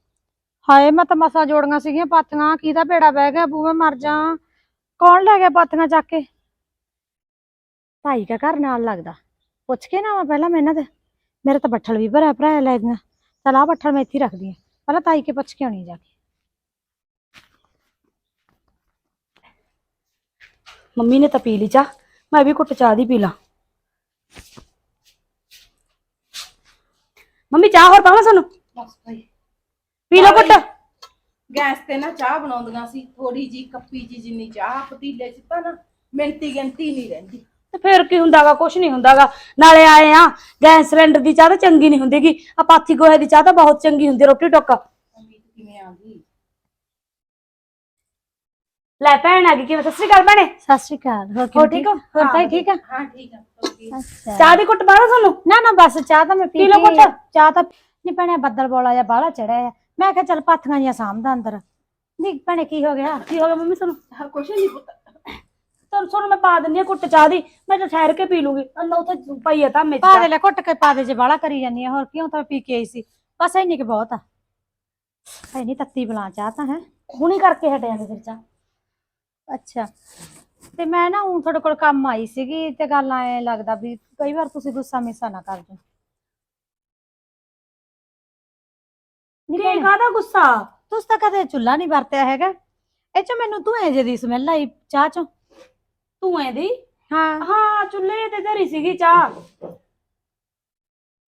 C: ਹਾਏ, ਮੈਂ ਤਾਂ ਮਸਾ ਜੋੜੀਆਂ ਸੀਗੀਆਂ ਪਾਥੀਆਂ ਕਿਹਦਾ ਭੇੜਾ ਬਹਿ ਗਿਆ ਬੂ ਮੈਂ ਮਰ ਜਾ ਕੌਣ ਲੈ ਗਿਆ ਪਾਥੀਆਂ ਚੱਕ ਕੇ? ਭਾਈ ਦਾ ਘਰ ਨਾਲ ਲੱਗਦਾ। ਪੁੱਛ ਕੇ ਨਾ ਆਵਾਂ ਪਹਿਲਾਂ ਮੈਂ ਇਹਨਾਂ ਦੇ। ਮੇਰੇ ਤਾਂ ਬੱਠਲ ਵੀ ਭਰਿਆ ਭਰਾਇਆ ਲੈ ਗਈਆਂ। ਚਲ ਆ ਬੱਠਲ ਮੈਂ ਇੱਥੇ ਰੱਖਦੀ ਆ ਪਹਿਲਾਂ ਤਾਈ ਕੇ ਪੁੱਛ ਕੇ ਆਉਣੀ ਜਾ ਕੇ।
A: ਮੰਮੀ ਨੇ ਤਾਂ ਪੀ ਲਈ ਚਾਹ। ਮੈਂ ਵੀ ਘੁੱਟ ਚਾਹ ਦੀ ਪੀ ਲਾਂ। ਮੰਮੀ, ਚਾਹ ਹੋਰ ਪਾਵਾਂ ਸਾਨੂੰ?
B: ਬਸ ਭਾਈ।
A: ਪੀ ਲਓ ਘੁੱਟ।
B: ਗੈਸ ਤੇ ਨਾ ਚਾਹ ਬਣਾਉਂਦੀਆਂ ਸੀ ਥੋੜੀ ਜੀ ਕੱਪੀ ਜੀ ਜਿੰਨੀ ਚਾਹ ਪਤੀਲੇ ਚ ਤਾਂ ਨਾ ਮਿੰਟੀ ਗਿਣਤੀ ਨਹੀਂ ਰਹਿੰਦੀ।
A: ਤੇ ਫਿਰ ਕੀ ਹੁੰਦਾਗਾ ਕੁਛ ਨਹੀਂ ਹੁੰਦਾਗਾ। ਨਾਲੇ ਆਏ ਆ ਗੈਸ ਸਿਲੰਡਰ ਦੀ ਚਾਹ ਤਾਂ ਚੰਗੀ ਨਹੀਂ ਹੁੰਦੀਗੀ। ਆ ਪਾਥੀ ਗੋਹੇ ਦੀ ਚਾਹ ਤਾਂ ਬਹੁਤ ਚੰਗੀ ਹੁੰਦੀ ਰੋਟੀ ਟੋਕਾ।
B: ਉਮੀਦ ਕਿਵੇਂ ਆ ਗਈ?
A: ਲੈ ਭੈਣ ਆ ਗਈ ਕਿਵੇਂ? ਸਤਿ ਸ੍ਰੀ ਅਕਾਲ ਭੈਣੇ।
C: ਸਤਿ ਸ਼੍ਰੀ ਅਕਾਲ ਹੋਰ ਕਿਵੇਂ
A: ਠੀਕ ਹੋ?
C: ਹੋਰ ਤਾਈ ਠੀਕ ਆ?
B: ਹਾਂ ਠੀਕ ਆ।
C: ਅੱਛਾ।
A: ਚਾਹ ਦੀ ਘੁੱਟ ਪਾਵਾਂ ਤੁਹਾਨੂੰ?
C: ਨਾ ਨਾ ਬਸ ਚਾਹ ਤਾਂ ਮੈਂ ਪੀ
A: ਪੀ ਲਓ
C: ਲਈ ਆ।
A: ਘੁੱਟ।
C: ਚਾਹ ਤਾਂ ਨਹੀਂ ਭੈਣੇ ਬੱਦਲ ਬੋਲਾ ਜਾਂ ਬਾਹਲਾ ਚੜਿਆ ਆ। ਮੈਂ ਕਿਹਾ ਚੱਲ ਪਾਥੀਆਂ ਜੀਆਂ ਸਾਂਭਦਾ ਅੰਦਰ। ਨਹੀਂ ਭੈਣੇ ਕੀ ਹੋ ਗਿਆ?
A: ਕੀ ਹੋ ਗਿਆ ਮੰਮੀ ਤੁਹਾਨੂੰ?
B: ਹਾਂ ਕੁਛ ਨਹੀਂ ਪੁੱਤ।
A: ਤੁਹਾਨੂੰ ਤੁਹਾਨੂੰ ਮੈਂ ਪਾ ਦਿੰਦੀ ਆ ਘੁੱਟ ਚਾਹ ਦੀ ਮੈਂ ਤਾਂ ਠਹਿਰ ਕੇ ਪੀ ਲੂੰਗੀ। ਅੰਨਾ ਉੱਥੇ ਪਈ ਆ ਤਾਂ ਮੇਚ
C: ਪਾ ਦੇ ਲੈ ਘੁੱਟ ਕੇ ਪਾ ਦੇ ਜੇ ਬਾਹਲਾ ਕਰੀ ਜਾਂਦੀ ਆ ਹੋਰ ਕਿਉਂ ਤਾਂ ਪੀ ਕੇ ਆਈ ਸੀ? ਬਸ ਇੰਨੀ ਕਿ ਬਹੁਤ ਆ। ਨਹੀਂ ਤੱਤੀ ਬਲਾ ਚਾਹ ਤਾਂ ਹੈ?
A: ਹੁਣੀ ਕਰਕੇ ਹਟਿਆ ਤੇ ਫਿਰ ਚਾ
C: ਅੱਛਾ। ਤੇ ਮੈਂ ਨਾ ਹੁਣ ਤੁਹਾਡੇ ਕੋਲ ਕੰਮ ਆਈ ਸੀਗੀ ਤੇ ਗੱਲ ਐ ਲੱਗਦਾ ਵੀ ਕਈ ਵਾਰ ਤੁਸੀਂ ਗੁੱਸਾ ਮਿਸਾ ਨਾ ਕਰ ਦਿਓ ਨਹੀਂ
A: ਕੀ
C: ਭੈਣੇ,
A: ਕਾਹਦਾ ਗੁੱਸਾ?
C: ਤੁਸੀਂ ਤਾਂ ਕਦੇ ਚੁੱਲ੍ਹਾ ਨਹੀਂ ਵਰਤਿਆ ਹੈਗਾ। ਇਹ ਚ ਮੈਨੂੰ ਧੂਏ ਜਿਹੀ ਦੀ ਸਮੈਲ ਆਈ ਚਾਹ ਚੋਂ।
A: ਤੂੰ ਐਦੀ
C: ਹਾਂ।
A: ਹਾਂ ਚੁੱਲ੍ਹੇ ਤੇ ਧਰੀ ਸੀਗੀ ਚਾਹ।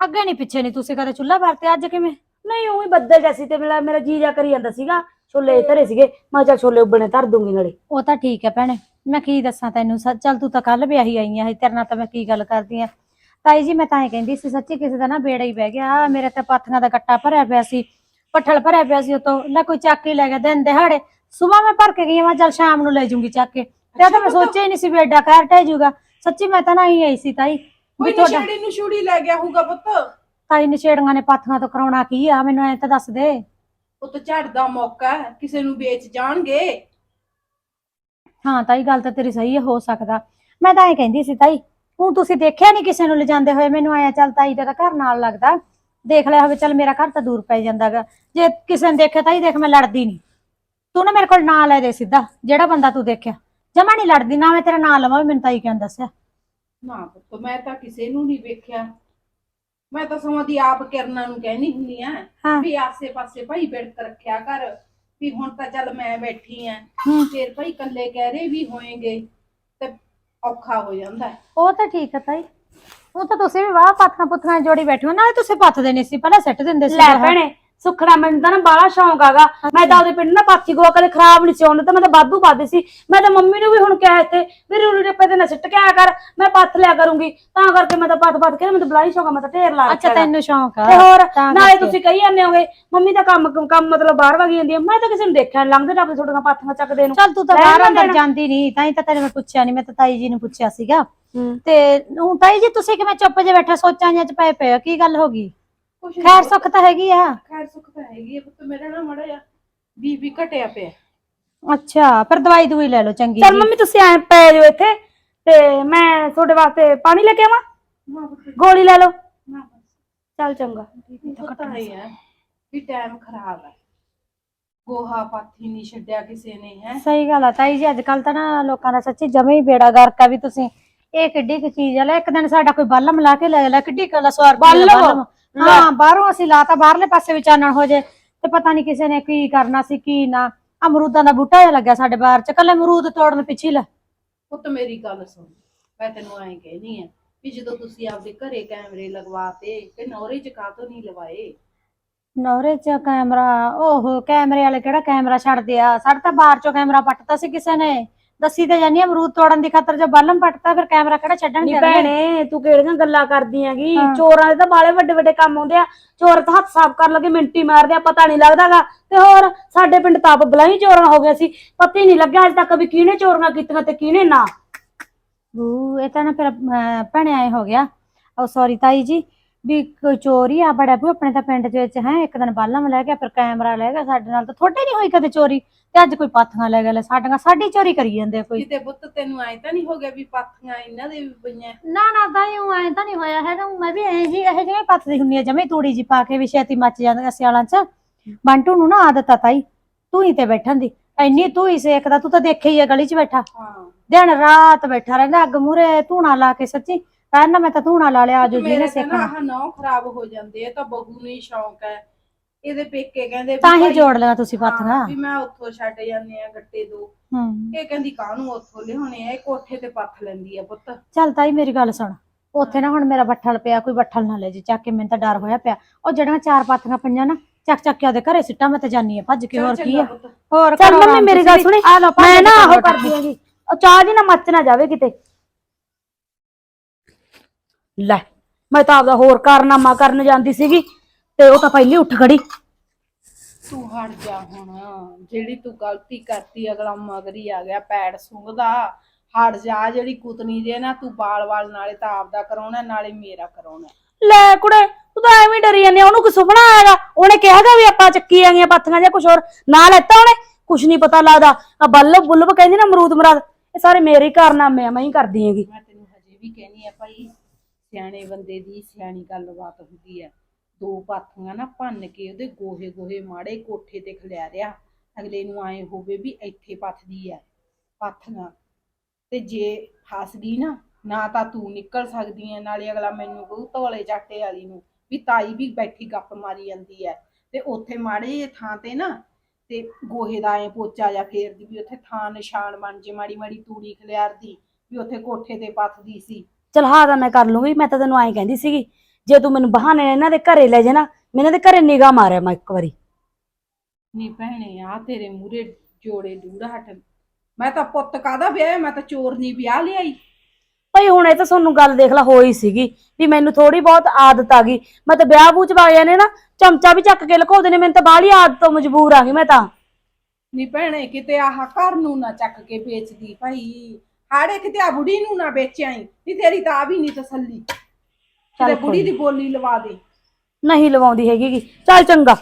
C: ਅੱਗੇ ਨਹੀਂ ਪਿੱਛੇ ਨਹੀਂ ਤੁਸੀਂ ਕਦੇ ਚੁੱਲ੍ਹਾ ਵਰਤਿਆ ਅੱਜ ਕਿਵੇਂ?
A: ਨਹੀਂ ਉਹੀ ਬੱਦਲ ਜੈਸੀ ਤੇ ਮੇਰਾ ਮੇਰਾ ਜੀ ਜਾ ਕਰੀ ਜਾਂਦਾ ਸੀਗਾ। ਛੋਲੇ ਧਰੇ ਸੀਗੇ। ਮੈਂ ਕਿਹਾ ਚੱਲ ਛੋਲੇ ਉੱਬਣੇ ਧਰ ਦੂੰਗੀ ਨਾਲੇ।
C: ਉਹ ਤਾਂ ਠੀਕ ਹੈ ਭੈਣੇ। ਮੈਂ ਕੀ ਦੱਸਾਂ ਤੈਨੂੰ? ਸ- ਚੱਲ ਤੂੰ ਤਾਂ ਕੱਲ ਵਿਆਹੀ ਆਈ ਆ। ਤੇਰੇ ਨਾਲ ਤਾਂ ਮੈਂ ਕੀ ਗੱਲ ਕਰਦੀ ਆ? ਤਾਈ ਜੀ ਮੈਂ ਤਾਂ ਇਹ ਕਹਿੰਦੀ ਸੀ ਸੱਚੀ ਕਿਸੇ ਦਾ ਨਾ ਬੇੜਾ ਹੀ ਬਹਿ ਗਿਆ। ਮੇਰੇ ਤਾਂ ਪਾਥੀਆਂ ਦਾ ਕੱਟਾ ਭਰਿਆ ਪਿਆ ਸੀ। ਪੱਠਲ ਭਰਿਆ ਪਿਆ ਸੀ ਉਤੋਂ ਲੈ ਕੋਈ ਚੱਕ ਕੇ ਲੈ ਗਿਆ ਦਿਨ ਦਿਹਾੜੇ। ਸਵੇਰ ਮੈਂ ਭਰ ਕੇ ਗਈ ਮੈਂ ਚੱਲ ਸ਼ਾਮ ਨੂੰ ਲੈ ਜੂੰਗੀ ਚੱਕ ਕੇ। ਤੇ ਤਾਂ ਮੈਂ ਸੋਚਿਆ ਹੀ ਨਹੀਂ ਸੀ ਵੀ ਐਡਾ ਕਹਿਰ ਟਹਿ ਜਾਊਗਾ। ਸੱਚੀ ਮੈਂ ਤਾਂ ਨਾ ਹੀ ਆਈ ਸੀ ਤਾਈ ਵੀ
B: ਕੋਈ
C: ਤੁਹਾਡਾ
B: ਨਸ਼ੇੜੀ ਨੂੰ ਛੁੜੀ ਲੈ ਗਿਆ ਹੋਊਗਾ ਪੁੱਤ।
C: ਤਾਈ ਨਸ਼ੇੜੀਆਂ ਨੇ ਪਾਥੀਆਂ ਤੋਂ ਕਰਾਉਣਾ ਕੀ ਆ? ਮੈਨੂੰ ਐ ਤਾਂ ਦੱਸ ਦੇ।
B: ਉਹ ਤਾਂ ਝੜਦਾ ਮੌਕਾ ਹੈ, ਕਿਸੇ ਨੂੰ ਵੇਚ ਜਾਣਗੇ।
C: ਹਾਂ ਤਾਈ ਗੱਲ ਤਾਂ ਤੇਰੀ ਸਹੀ ਹੈ ਹੋ ਸਕਦਾ। ਮੈਂ ਤਾਂ ਐ ਕਹਿੰਦੀ ਸੀ ਤਾਈ ਹੁਣ ਤੁਸੀਂ ਦੇਖਿਆ ਨਹੀਂ ਕਿਸੇ ਨੂੰ ਲਿਜਾਂਦੇ ਹੋਏ? ਮੈਨੂੰ ਆਇਆ ਚੱਲ ਤਾਈ ਦਾ ਤਾਂ ਘਰ ਨਾਲ ਲੱਗਦਾ। ਦੇਖ ਲਿਆ ਹੋਵੇ ਚੱਲ ਮੇਰਾ ਘਰ ਤਾਂ ਦੂਰ ਪੈ ਜਾਂਦਾਗਾ। ਜੇ ਕਿਸੇ ਨੇ ਦੇਖਿਆ ਤਾਈ ਦੇਖ ਮੈਂ ਲੜਦੀ ਨਹੀਂ। ਤੂੰ ਨਾ ਮੇਰੇ ਕੋਲ ਨਾਂ ਲੈ ਦੇ ਸਿੱਧਾ ਜਿਹੜਾ ਬੰਦਾ ਤੂੰ ਦੇਖਿਆ। ਜਮਾ ਨਹੀਂ ਲੜਦੀ ਨਾ ਮੈਂ ਤੇਰਾ ਨਾਂ ਲਵਾਂ ਵੀ ਮੈਨੂੰ ਤਾਈ ਕਿਉਂ ਦੱਸਿਆ।
B: ਨਾ ਪੁੱਤ ਮੈਂ ਤਾਂ ਕਿਸੇ ਨੂੰ ਨਹੀਂ ਵੇਖਿਆ। ਮੈਂ ਤਾਂ ਸਮਾਂ ਦੀ ਆਪ ਕਿਰਨਾਂ ਨੂੰ ਕਹਿਣੀ ਹੁੰਨੀ ਆ
C: ਹਾਂ।
B: ਵੀ ਆਸੇ-ਪਾਸੇ ਭਾਈ ਬਿੜਕ ਰੱਖਿਆ ਕਰ ਵੀ ਹੁਣ ਤਾਂ ਚੱਲ ਮੈਂ ਬੈਠੀ ਆ।
C: ਹੂੰ।
B: ਫੇਰ ਭਾਈ ਇਕੱਲੇ ਕਹਿ ਰਹੇ ਵੀ ਹੋਏਗੇ ਤੇ ਔਖਾ ਹੋ ਜਾਂਦਾ। ਹੈ।
C: ਉਹ ਤਾਂ ਠੀਕ ਹੈ ਤਾਈ। ਉਹ ਤਾਂ ਤੁਸੀਂ ਵੀ ਵਾਹ ਪਾਥੀਆਂ ਪੁੱਥੀਆਂ ਜੋੜੀ ਬੈਠੇ ਹੋ ਨਾਲੇ ਤੁਸੀਂ ਪੱਥਦੇ ਨਹੀਂ ਸੀ ਪਹਿਲਾਂ ਸਿੱਟ ਦਿੰਦੇ ਸੀ
A: ਲੈ
C: ਬਾਹਰ।
A: ਭੈਣੇ ਸੁਖਣਾ ਮੈਨੂੰ ਤਾਂ ਨਾ ਬਾਹਲਾ ਸ਼ੌਂਕ ਆਗਾ ਮੈਂ ਤਾਂ ਉਹਦੇ ਪਿੰਡ ਨਾ ਪਾਥੀ ਗੋਆ ਕਦੇ ਖਰਾਬ ਨਹੀਂ ਸੀ ਹੁੰਦਾ ਤਾਂ ਮੈਂ ਤਾਂ ਵਾਧੂ ਪਾਦੀ ਸੀ ਮੈਂ ਤਾਂ ਮੰਮੀ ਨੂੰ ਵੀ ਹੁਣ ਕਿਹਾ ਇੱਥੇ ਵੀ ਰੂੜੀ ਟੱਪੇ ਤੇ ਨਾ ਸਿੱਟ ਕੇ ਆਇਆ ਕਰ ਮੈਂ ਪੱਥ ਲਿਆ ਕਰੂੰਗੀ ਤਾਂ ਕਰਕੇ ਮੈਂ ਤਾਂ ਪੱਥ ਪੱਥ ਕੇ ਮੈਨੂੰ ਤਾਂ ਬਲਾਈ ਸ਼ੌਂਕ ਆ ਮੈਂ ਤਾਂ ਢੇਰ ਲਾ
C: ਅੱਛਾ
A: ਰੱਖਿਆ ਗਾ।
C: ਤੈਨੂੰ ਸ਼ੌਂਕ ਆ
A: ਤੇ ਹੋਰ
C: ਤਾਂ
A: ਨਾਲੇ
C: ਕਰਕੇ।
A: ਤੁਸੀਂ ਕਹੀ ਜਾਂਦੇ ਹੋਗੇ ਮੰਮੀ ਦਾ ਕੰਮ ਕੰਮ ਮਤਲਬ ਬਾਹਰ ਵਗੀ ਜਾਂਦੀ ਹੈ ਮੈਂ ਤਾਂ ਕਿਸੇ ਨੂੰ ਦੇਖਿਆ ਨੀ ਲੰਘਦੇ ਟੱਪਦੇ ਤੁਹਾਡੀਆਂ ਪਾਥੀਆਂ ਚੱਕਦੇ ਨੂੰ
C: ਚੱਲ ਤੂੰ ਤਾਂ ਬਾਹਰ ਅੰਦਰ
A: ਦੇਣਾ।
C: ਜਾਂਦੀ ਨਹੀਂ ਤਾਂ ਹੀ ਤਾਂ ਤੈਨੂੰ ਮੈਂ ਪੁੱਛਿਆ ਨਹੀਂ ਮੈਂ ਤਾਂ ਤਾਈ ਜੀ ਨੂੰ ਪੁੱਛਿਆ ਸੀਗਾ। ਤੇ ਹੁਣ ਤਾਈ ਜੀ ਤੁਸੀਂ ਕਿਵੇਂ ਚੁੱਪ ਜੇ ਬੈਠੇ ਸੋਚਾਂ ਜਾਂ ਚ ਪਏ ਪਏ ਹੋ? ਕੀ ਗੱਲ ਹੋ ਗਈ?
B: ਕੁਛ ਨੀ
C: ਖੈਰ ਸੁੱਖ ਤਾਂ ਹੈਗੀ ਆ।
B: ਖੈਰ ਸੁੱਖ ਤਾਂ ਹੈਗੀ ਆ ਪੁੱਤ ਮੇਰਾ ਨਾ ਮੜਾ ਜਾ ਬੀਬੀ ਘਟਿਆ ਪਿਆ।
C: ਅੱਛਾ ਫਿਰ ਦਵਾਈ ਦੂਈ ਲੈ ਲਓ ਚੰਗੀ
A: ਚਲ
C: ਜੀ।
A: ਮੰਮੀ ਤੁਸੀਂ ਐ ਪੈ ਜਾਓ ਇੱਥੇ ਤੇ ਮੈਂ ਤੁਹਾਡੇ ਵਾਸਤੇ ਪਾਣੀ ਲੈ ਕੇ ਆਵਾਂ?
B: ਨਾ ਪੁੱਤ।
A: ਗੋਲੀ ਲੈ ਲਓ।
B: ਨਾ
A: ਚੱਲ ਚੰਗਾ।
B: ਪਤਾ ਹੀ ਹੈ ਵੀ ਟਾਈਮ ਖਰਾਬ ਹੈ। ਗੋਹਾ ਪਾਥੀ ਨਹੀਂ ਛੱਡਿਆ ਕਿਸੇ ਨੇ ਹੈ।
C: ਸਹੀ ਗੱਲ ਆ ਤਾਈ ਜੀ ਅੱਜ ਕੱਲ ਤਾਂ ਨਾ ਲੋਕਾਂ ਦਾ ਸੱਚੀ ਜਮੇ ਹੀ ਬੇੜਾ ਗਰਕਾ ਵੀ ਤੁਸੀਂ ਇਹ ਕਿੱਡੀ ਕੁ ਚੀਜ਼ ਆ ਲੈ ਇੱਕ ਦਿਨ ਸਾਡਾ ਕੋਈ ਬਾਲਮ ਲਾ ਕੇ ਲੈ ਲੈ ਕਿੱਡੀ ਕਲਾ ਸਵਾਰ
A: ਬਾਲਮ?
C: ਹਾਂ ਬਾਹਰੋਂ ਅਸੀਂ ਲਾਤਾ ਬਾਹਰਲੇ ਪਾਸੇ ਵੀ ਚਾਨਣ ਹੋ ਜੇ ਤੇ ਪਤਾ ਨਹੀਂ ਕਿਸੇ ਨੇ ਕੀ ਕਰਨਾ ਸੀ ਕੀ ਨਾ। ਅਮਰੂਦਾਂ ਦਾ ਬੂਟਾ ਜਿਹਾ ਲੱਗਿਆ ਸਾਡੇ ਬਾਹਰ ਚ ਕੱਲੇ ਅਮਰੂਦ ਤੋੜਨ ਪਿੱਛੇ ਲੈ।
B: ਪੁੱਤ ਮੇਰੀ ਗੱਲ ਸੁਣ ਮੈਂ ਤੈਨੂੰ ਐਂ ਕਹਿਨੀ ਆ ਵੀ ਜਦੋਂ ਤੁਸੀਂ ਆਪਦੇ ਘਰੇ ਕੈਮਰੇ ਲਗਵਾਤੇ ਤੇ ਨੌਰੇ ਚ ਕਾਹਤੋਂ ਨਹੀਂ ਲਵਾਏ?
C: ਨੌਰੇ ਚ ਕੈਮਰਾ ਓਹੋ ਕੈਮਰੇ ਵਾਲੇ ਕਿਹੜਾ ਕੈਮਰਾ ਛੱਡਦੇ ਆ? ਸਾਡੇ ਤਾਂ ਬਾਹਰ ਚੋਂ ਕੈਮਰਾ ਪੱਟਤਾ ਸੀ ਕਿਸੇ ਨੇ। ਦੱਸੀ ਤੇ ਜਾਨੀ ਅਮਰੂਦ ਤੋੜਨ ਦੀ ਖਾਤਰ ਜੇ ਬਾਲਮ ਪੱਟਤਾ ਫਿਰ ਕੈਮਰਾ ਕਿਹੜਾ ਛੱਡਣ
A: ਨੀ
C: ਦੇ
A: ਭੈਣੇ ਤੂੰ ਕਿਹੜੀਆਂ ਗੱਲਾਂ ਕਰਦੀ ਹੈਗੀ?
C: ਹਾਂ।
A: ਚੋਰਾਂ ਦੇ ਤਾਂ ਬਾਲੇ ਵੱਡੇ ਵੱਡੇ ਕੰਮ ਆਉਂਦੇ ਆ। ਚੋਰ ਤਾਂ ਹੱਥ ਸਾਫ਼ ਕਰਨ ਲੱਗੇ ਮਿੰਟੀ ਮਾਰਦੇ ਆ ਪਤਾ ਨਹੀਂ ਲੱਗਦਾਗਾ। ਤੇ ਹੋਰ ਸਾਡੇ ਪਿੰਡ ਤਾਂ ਆਪ ਬਲਾਈ ਚੋਰਾਂ ਹੋ ਗਿਆ ਸੀ। ਪਤਾ ਹੀ ਨਹੀਂ ਲੱਗਿਆ ਅਜੇ ਤੱਕ ਵੀ ਕਿਹਨੇ ਚੋਰੀਆਂ ਕੀਤੀਆਂ ਤੇ ਕਿਹਨੇ ਨਾ।
C: ਬੂ ਇਹ ਤਾਂ ਨਾ ਫਿਰ ਭੈਣੇ ਆਏ ਹੋ ਗਿਆ। ਉਹ ਸੌਰੀ ਤਾਈ ਜੀ ਵੀ ਕੋਈ ਚੋਰੀ ਆ ਬੜਾ ਬੂ ਆਪਣੇ ਤਾਂ ਪਿੰਡ ਦੇ ਵਿੱਚ ਹੈ ਇੱਕ ਦਿਨ ਬਾਲਮ ਲੈ ਗਿਆ ਫਿਰ ਕੈਮਰਾ ਲੈ ਗਿਆ ਸਾਡੇ ਨਾਲ ਤਾਂ ਥੋੜੇ ਨਹੀਂ ਹੋਈ ਕਦੇ ਚੋਰੀ ਤੇ ਅੱਜ ਕੋਈ ਪਾਥੀਆਂ ਲੈ ਗਿਆ ਲੈ ਸਾਡੀਆਂ ਸਾਡੀ ਚੋਰੀ ਕਰੀ ਜਾਂਦੇ ਆ ਕੋਈ।
B: ਕਿਤੇ ਪੁੱਤ ਤੈਨੂੰ ਐਂ ਤਾਂ ਨਹੀਂ ਹੋ ਗਿਆ ਵੀ ਪਾਥੀਆਂ ਇਹਨਾਂ ਦੇ ਵੀ ਪਈਆਂ?
C: ਨਾ ਨਾ ਤਾਂ ਉਹ ਐਂ ਤਾਂ ਨਹੀਂ ਹੋਇਆ ਹੈਗਾ ਮੈਂ ਵੀ ਐਂ ਜੀ ਇਹ ਜਿਵੇਂ ਪੱਥਦੀ ਹੁੰਨੀ ਆ ਜਮੇ ਤੂੜੀ ਜੀ ਪਾ ਕੇ ਵੀ ਛੇਤੀ ਮੱਚ ਜਾਂਦੀਆਂ ਸਿਆਲਾਂ 'ਚ। ਬੰਟੂ ਨੂੰ ਨਾ ਆਦਤ ਆ ਤਾਈ ਤੂੰ ਹੀ ਤੇ ਬੈਠਣ ਦੀ ਐਨੀ ਤੂੰ ਹੀ ਸੇਕਦਾ ਤੂੰ ਤਾਂ ਦੇਖਿਆ ਹੀ ਆ ਗਲੀ 'ਚ ਬੈਠਾ।
B: ਹਾਂ।
C: ਦਿਨ ਰਾਤ ਬੈਠਾ ਰਹਿੰਦਾ ਅੱਗ ਮੂਰੇ ਧੂਣਾ ਲਾ ਕੇ ਸੱਚੀ ਕਹਿੰਦਾ ਮੈਂ ਤਾਂ ਧੂਣਾ ਲਾ ਲਿਆ ਆਜੋ ਜੀ ਨੇ
B: ਮੇਰੇ ਤਾਂ ਨਾ ਆਹ ਖਰਾਬ ਹੋ ਜਾਂਦੇ ਆ ਤਾਂ ਬਹੂ ਨੂੰ ਹੀ ਸ਼ੌਂਕ ਹੈ। ਇਹਦੇ ਪੇਕੇ ਕਹਿੰਦੇ ਵੀ
C: ਤਾਂ ਹੀ
B: ਭਾਈ,
C: ਜੋੜ ਲਿਆ ਤੁਸੀਂ
B: ਹਾਂ,
C: ਪਾਥੀਆਂ
B: ਵੀ ਮੈਂ ਉੱਥੋਂ ਛੱਡ ਜਾਂਦੇ ਆ ਗੱਟੇ ਦੋ
C: ਹੂੰ।
B: ਇਹ ਕਹਿੰਦੀ ਕਾਹਨੂੰ ਉੱਥੋਂ ਲਿਆਉਣੇ ਆ? ਇਹ ਕੋਠੇ ਤੇ ਪੱਥ ਲੈਂਦੀ ਆ ਪੁੱਤ।
C: ਚੱਲ ਤਾਈ ਮੇਰੀ ਗੱਲ ਸੁਣ। ਉੱਥੇ ਨਾ ਹੁਣ ਮੇਰਾ ਬੱਠਲ ਪਿਆ ਕੋਈ ਬੱਠਲ ਨਾ ਲੈ ਜੀ। ਚੱਕ ਕੇ ਮੈਨੂੰ ਤਾਂ ਡਰ ਹੋਇਆ ਪਿਆ। ਉਹ ਜਿਹੜੀਆਂ ਚਾਰ ਪਾਥੀਆਂ ਪਈਆਂ ਨਾ ਚੱਕ ਚੱਕ ਕੇ ਉਹਦੇ ਘਰੇ ਸਿੱਟਾਂ ਮੈਂ ਤੇ ਜਾਨੀ ਆ ਭੱਜ ਕੇ ਹੋਰ ਕੀ ਆ? ਹੋਰ
A: ਚੱਲ
C: ਕਰੋ
A: ਮੰਮੀ ਮੇਰੀ ਗੱਲ। ਸੁਣੀ।
C: ਆ ਲਓ
A: ਮੈਂ ਨਾ
C: ਕਰੋ
A: ਕਰਦੀ ਹੈਗੀ। ਉਹ ਚਾਹ ਜੀ ਨਾ ਮੱਚ ਨਾ ਜਾਵੇ ਕਿਤੇ। ਲੈ ਮੈਂ ਤਾਂ ਆਪਦਾ ਹੋਰ ਕਾਰਨਾਮਾ ਕਰਨ ਜਾਂਦੀ ਸੀਗੀ ਤੇ ਉਹ ਤਾਂ ਪਹਿਲੀ ਉੱਠ ਖੜੀ।
B: ਤੂੰ ਹਟ ਜਾ ਹੁਣ ਜਿਹੜੀ ਤੂੰ ਗਲਤੀ ਕਰਤੀ ਅਗਲਾ ਮਗਰੀ ਆ ਗਿਆ ਪੈੜ ਸੁੰਘਦਾ। ਹਟ ਜਾ ਜਿਹੜੀ ਕੁਤਨੀ ਦੇ ਨਾ ਤੂੰ ਬਾਲ ਵਾਲ ਨਾਲੇ ਤਾਂ ਆਪਦਾ ਕਰਾਉਣਾ ਨਾਲੇ ਮੇਰਾ ਕਰਾਉਣਾ।
A: ਲੈ ਕੁੜੇ ਤੂੰ ਤਾਂ ਐਵੇਂ ਡਰੀ ਜਾਂਦੀ ਆ, ਉਹਨੂੰ ਕੋਈ ਸੁਪਨਾ ਆਏਗਾ? ਉਹਨੇ ਕਿਹਾਗਾ ਵੀ ਆਪਾਂ ਚੱਕੀ ਆਂਗੀਆਂ ਪਾਥੀਆਂ ਜਾਂ ਕੁਝ ਹੋਰ। ਨਾ ਲੈਤਾ ਉਹਨੇ? ਕੁਝ ਨਹੀਂ ਪਤਾ ਲੱਗਦਾ। ਆ ਬੱਲਬ ਬੁੱਲਬ ਕਹਿੰਦੀ ਨਾ ਅਮਰੂਦ ਮਰਾਦ ਇਹ ਸਾਰੇ ਮੇਰੇ ਹੀ ਕਾਰਨਾਮੇ ਆ ਮੈਂ ਹੀ ਕਰਦੀ ਹੈਗੀ।
B: ਮੈਂ ਤੈਨੂੰ ਹਜੇ ਵੀ ਕਹਿਨੀ ਆ ਭਾਈ ਸਿਆਣੇ ਬੰਦੇ ਦੀ ਸਿਆਣੀ ਗੱਲਬਾਤ ਹੁੰਦੀ ਆ ਦੋ ਪਾਥੀਆਂ ਨਾ ਭੰਨ ਕੇ ਉਹਦੇ ਗੋਹੇ ਗੋਹੇ ਮਾੜੇ ਕੋਠੇ ਤੇ ਖਿਲਾਰਿਆ ਅਗਲੇ ਨੂੰ ਆਏ ਹੋਵੇ ਵੀ ਇੱਥੇ ਪੱਥਦੀ ਹੈ ਪੱਥਣਾ ਤੇ ਜੇ ਫਸ ਗਈ ਨਾ ਨਾ ਤਾਂ ਤੂੰ ਨਿਕਲ ਸਕਦੀ ਐ ਨਾਲੇ ਅਗਲਾ ਮੈਨੂੰ ਕਹੂ ਧੋਲੇ ਚਾਟੇ ਵਾਲੀ ਨੂੰ ਵੀ ਤਾਈ ਵੀ ਬੈਠੀ ਗੱਪ ਮਾਰੀ ਜਾਂਦੀ ਐ ਤੇ ਉੱਥੇ ਮਾੜੇ ਜਿਹੇ ਥਾਂ ਤੇ ਨਾ ਤੇ ਗੋਹੇ ਦਾ ਐ ਪੋਚਾ ਜਾਂ ਫੇਰਦੀ ਵੀ ਉੱਥੇ ਥਾਂ ਨਿਸ਼ਾਨ ਬਣ ਜੇ, ਮਾੜੀ ਮਾੜੀ ਤੂੜੀ ਖਲਿਆਰਦੀ ਵੀ ਉੱਥੇ ਕੋਠੇ ਤੇ ਪੱਥਦੀ ਸੀ।
A: ਚਲ ਹਾਂ ਤਾਂ ਮੈਂ ਕਰ ਲੂੰਗੀ ਮੈਂ ਤਾਂ ਤੈਨੂੰ ਐਂ ਕਹਿੰਦੀ ਸੀਗੀ ਜੇ ਤੂੰ ਮੈਨੂੰ ਬਹਾਨੇ ਇਹਨਾਂ ਦੇ ਘਰੇ ਲੈ ਜਾ ਨਾ ਮੈਂ ਇਹਨਾਂ ਦੇ ਘਰੇ ਨਿਗਾਹ ਮਾਰਿਆ ਮੈਂ ਇੱਕ ਵਾਰੀ।
B: ਨੀ ਭੈਣੇ ਆ ਤੇਰੇ ਮੂਰੇ ਜੋੜੇ ਦੂੜਾ ਹਟ। ਮੈਂ ਤਾਂ ਪੁੱਤ ਕਾਦਾ ਵਿਆਹ ਮੈਂ ਤਾਂ ਚੋਰ ਨਹੀਂ ਵਿਆਹ ਲਿਆਈ।
A: ਭਈ ਹੁਣ ਇਹ ਤਾਂ ਤੁਹਾਨੂੰ ਗੱਲ ਦੇਖ ਲਾ ਹੋਈ ਸੀਗੀ ਵੀ ਮੈਨੂੰ ਥੋੜੀ ਬਹੁਤ ਆਦਤ ਆ ਗਈ। ਮੈਂ ਤਾਂ ਵਿਆਹ ਬੂਚ ਵਾਲਿਆਂ ਨੇ ਨਾ ਚਮਚਾ ਵੀ ਚੱਕ ਕੇ ਲੁਕਾਉਂਦੇ ਨੇ ਮੈਨੂੰ ਤਾਂ ਬਾਹਲੀ ਆਦਤ ਤੋਂ ਮਜਬੂਰ ਆ ਗਈ ਮੈਂ ਤਾਂ।
B: ਨੀ ਭੈਣੇ ਕਿਤੇ ਆਹ ਘਰ ਨੂੰ ਨਾ ਚੱਕ ਕੇ ਵੇਚਦੀ ਭਾਈ। ਹਾੜੇ ਕਿਤੇ ਆ ਬੁੜੀ ਨੂੰ ਨਾ ਵੇਚਿਆਈ ਨੀ ਤੇਰੀ ਤਾਂ ਆ ਵੀ ਨਹੀਂ ਤਸੱਲੀ।
A: ਚੱਲ
B: ਬੁੜੀ ਦੀ ਬੋਲੀ ਲਵਾ ਦੇ।
A: ਨਹੀਂ ਲਵਾਉਂਦੀ ਹੈਗੀ ਗੀ। ਚੱਲ ਚੰਗਾ।